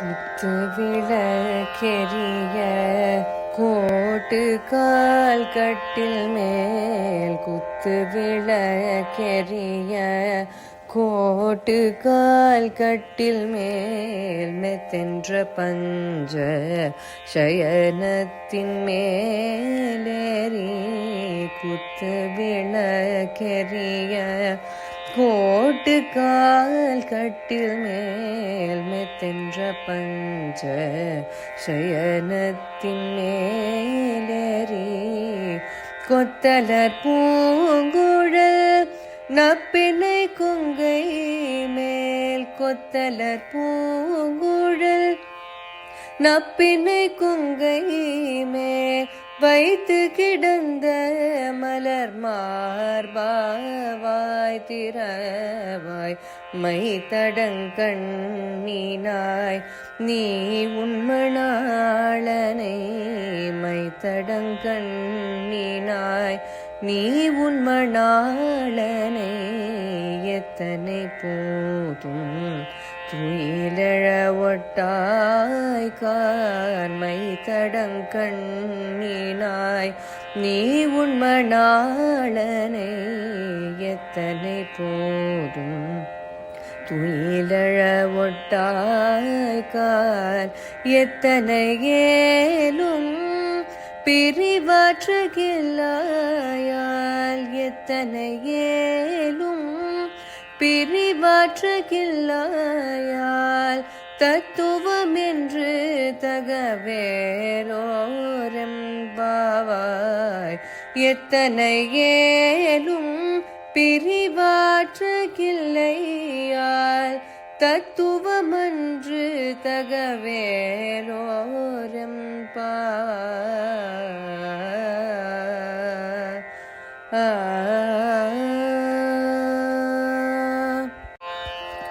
குத்து விளக்கெரிய கோட்டு கால் கட்டில் மேல் குத்து விளக்கெரிய கோட்டு கால் கட்டில் மேல் மெத்தென்ற பஞ்ச சயனத்தின் மேலேறி குத்து விளக்கெரிய கோட்டு கால் கட்டில் மேல் தென்ற பஞ்ச சயனத்தின் மேலேறி கொத்தலர் பூங்குழல் நப்பினை குங்கை மேல் கொத்தலர் பூங்குழல் நப்பினை குங்கை வைத்து கிடந்த மலர் மார்பாவாய் திறவாய் மை தடங்கண்ணினாய் நீ உண்மணாளனை மை தடங்கண்ணினாய் நீ உண்மணாளனை எத்தனை போதும் துயிலழ ஒட்டாய் கார்மை தடங்கண்ணீனாய் நீ உண்மணாளனை எத்தனை போதும்? துயிலழ ஒட்டாய் கார் எத்தனை ஏலும்? பிரிவாற்றுகில்லாயால் எத்தனை ஏலும்? பிரிவாற்றுகில்லாயால் தத்துவம் என்று தகவேரோரெம்பாவாய் எத்தனை ஏலும் பிரிவாற்றுகில்லையால் தத்துவமன்று பாவாய் ஆ.